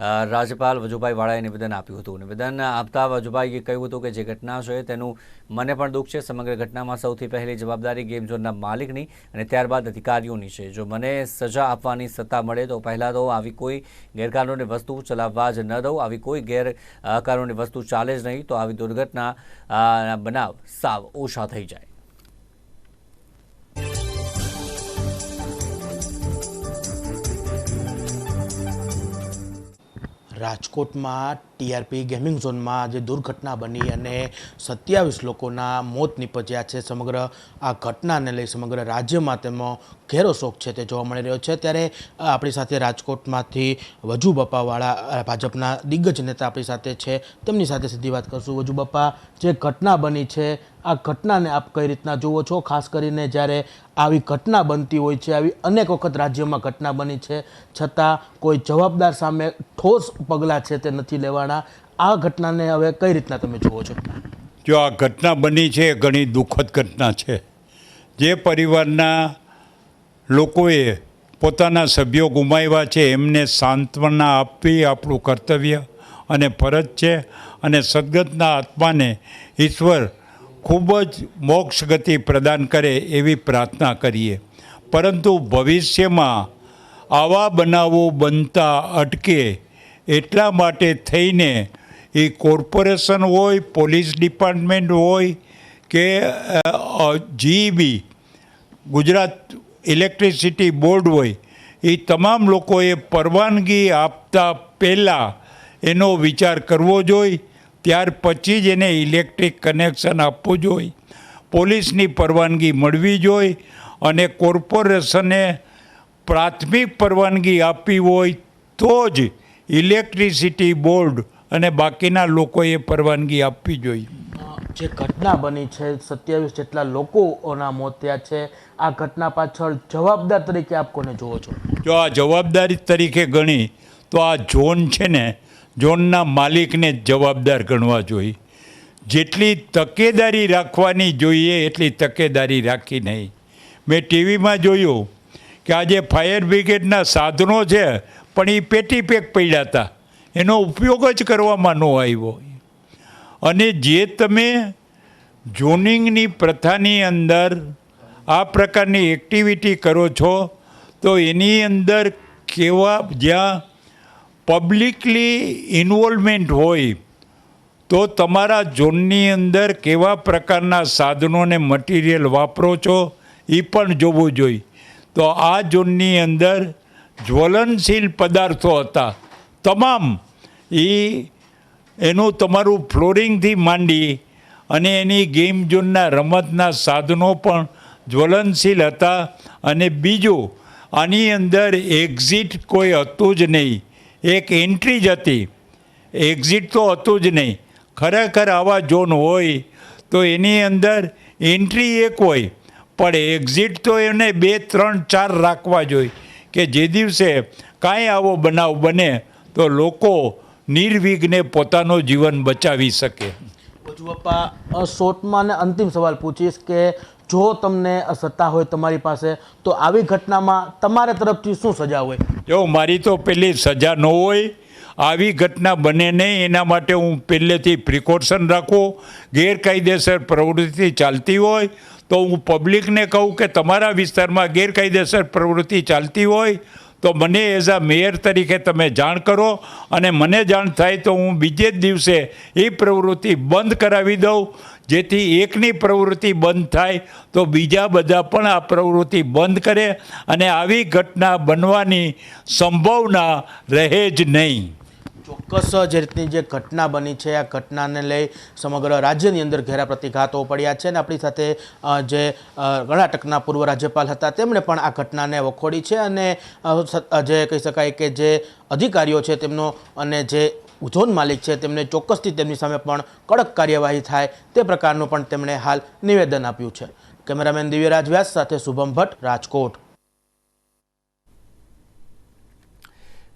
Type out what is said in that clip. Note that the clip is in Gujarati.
રાજ્યપાલ વજુભાઈ વાળાએ નિવેદન આપ્યું હતું. નિવેદન આપતા વજુભાઈએ કહ્યું હતું કે જે ઘટના છે તેનું મને પણ દુઃખ છે. સમગ્ર ઘટનામાં સૌથી પહેલી જવાબદારી ગેમ ઝોનના માલિકની અને ત્યારબાદ અધિકારીઓની છે. જો મને સજા આપવાની સત્તા મળે તો પહેલાં તો આવી કોઈ ગેરકાનૂની વસ્તુ ચલાવવા જ ન દઉં. આવી કોઈ ગેરકાનૂની વસ્તુ ચાલે જ નહીં તો આવી દુર્ઘટના બનાવ સાવ ઓછા થઈ જાય. રાજકોટમાં ટીઆરપી ગેમિંગ ઝોનમાં જે દુર્ઘટના બની અને સત્યાવીસ લોકોના મોત નીપજ્યા છે. સમગ્ર આ ઘટનાને લઈ સમગ્ર રાજ્યમાં તેમાં ઘેરો શોખ છે તે જોવા મળી રહ્યો છે. ત્યારે આપણી સાથે રાજકોટમાંથી વજુ બપ્પાવાળા ભાજપના દિગ્ગજ નેતા આપણી સાથે છે. તેમની સાથે સીધી વાત કરશું. વજુ બપ્પા જે ઘટના બની છે, આ ઘટનાને આપ કઈ રીતના જુઓ છો? ખાસ કરીને જ્યારે આવી ઘટના બનતી હોય છે, આવી અનેક વખત રાજ્યમાં ઘટના બની છે, છતાં કોઈ જવાબદાર સામે ઠોસ પગલાં છે તે નથી લેવાના. આ ઘટનાને હવે કઈ રીતના તમે જુઓ છો? જો આ ઘટના બની છે, એ ઘણી દુઃખદ ઘટના છે. જે પરિવારના લોકોએ પોતાના સભ્યો ગુમાવ્યા છે, એમને સાંત્વના આપવી આપણું કર્તવ્ય અને ફરજ છે અને સદગતના આત્માને ઈશ્વર ખૂબ જ મોક્ષ ગતિ પ્રદાન કરે એવી પ્રાર્થના કરીએ. પરંતુ ભવિષ્યમાં આવા બનાવો બનતા અટકે એટલા માટે થઈને એ કોર્પોરેશન હોય, પોલીસ ડિપાર્ટમેન્ટ હોય કે જીઈબી, ગુજરાત ઇલેક્ટ્રિસિટી બોર્ડ હોય એ તમામ લોકોએ પરવાનગી આપતા પહેલાં એનો વિચાર કરવો જોઈએ ત્યાર પછી જ એને ઇલેક્ટ્રિક કનેક્શન આપવું જોઈએ પોલીસની પરવાનગી મળવી જોઈએ અને કોર્પોરેશને પ્રાથમિક પરવાનગી આપવી હોય તો જ ઇલેક્ટ્રિસિટી બોર્ડ અને બાકીના લોકોએ પરવાનગી આપવી જોઈએ જે ઘટના બની છે, સત્યાવીસ જેટલા લોકોના મોત થયા છે. આ ઘટના પાછળ જવાબદાર તરીકે આપ કોને જુઓ છો? જો આ જવાબદારી તરીકે ગણી, તો આ ઝોન છે ને ઝોનના માલિકને જવાબદાર ગણવા જોઈએ. જેટલી તકેદારી રાખવાની જોઈએ, એટલી તકેદારી રાખી નહીં. મેં ટીવીમાં જોયું કે આજે ફાયર બ્રિગેડના સાધનો છે, પણ એ પેટી પેક પડ્યા હતા. એનો ઉપયોગ જ કરવામાં ન આવ્યો. અને જે તમે જોનિંગની પ્રથાની અંદર આ પ્રકારની એક્ટિવિટી કરો છો, તો એની અંદર કેવા, જ્યાં પબ્લિકલી ઇન્વોલ્વમેન્ટ હોય, તો તમારા ઝોનની અંદર કેવા પ્રકારના સાધનોને મટીરિયલ વાપરો છો, એ પણ જોવું જોઈએ તો આ ઝોનની અંદર જ્વલનશીલ પદાર્થો હતા. તમામ એ એનું તમારું ફ્લોરિંગથી માંડી અને એની ગેમ ઝોનના રમતના સાધનો પણ જ્વલનશીલ હતા અને બીજું, આની અંદર એક્ઝિટ કોઈ હતું જ નહીં. એક એન્ટ્રી જ હતી. એક્ઝિટ તો હતું જ નહીં. ખરેખર આવા ઝોન હોય તો એની અંદર એન્ટ્રી એક હોય, પણ એક્ઝિટ તો એને બે, ત્રણ, ચાર રાખવા જોઈએ કે જે દિવસે કાંઈ આવો બનાવ બને તો લોકો નિર્વિઘ્ને પોતાનું જીવન બચાવી શકે. અ, શોર્ટમાં ને અંતિમ સવાલ પૂછીશ કે જો તમને સત્તા હોય તમારી પાસે તો આવી ઘટનામાં તમારા તરફથી શું સજા હોય? જો મારી તો પેલી સજા ન હોય આવી ઘટના બને નહીં એના માટે હું પહેલેથી પ્રિકોશન રાખું. ગેરકાયદેસર પ્રવૃત્તિ ચાલતી હોય તો હું પબ્લિકને કહું કે તમારા વિસ્તારમાં ગેરકાયદેસર પ્રવૃત્તિ ચાલતી હોય તો મને એઝ અ મેયર તરીકે તમે જાણ કરો અને મને જાણ થાય તો હું બીજે જ દિવસે એ પ્રવૃત્તિ બંધ કરાવી દઉં. જેથી એકની પ્રવૃત્તિ બંધ થાય તો બીજા બધા પણ આ પ્રવૃત્તિ બંધ કરે અને આવી ઘટના બનવાની સંભાવના રહે જ નહીં. ચોક્કસ જે રીતની જે ઘટના બની છે, આ ઘટનાને લઈ સમગ્ર રાજ્યની અંદર ઘેરા પ્રતિઘાતો પડ્યા છે અને આપણી સાથે જે કર્ણાટકના પૂર્વ રાજ્યપાલ હતા, તેમણે પણ આ ઘટનાને વખોડી છે અને જે કહી શકાય કે જે અધિકારીઓ છે તેમનો અને જે ઝોન માલિક છે તેમને ચોક્કસથી તેમની સામે પણ કડક કાર્યવાહી થાય તે પ્રકારનું પણ તેમણે હાલ નિવેદન આપ્યું છે. કેમેરામેન દિવ્યરાજ વ્યાસ સાથે શુભમ ભટ્ટ, રાજકોટ.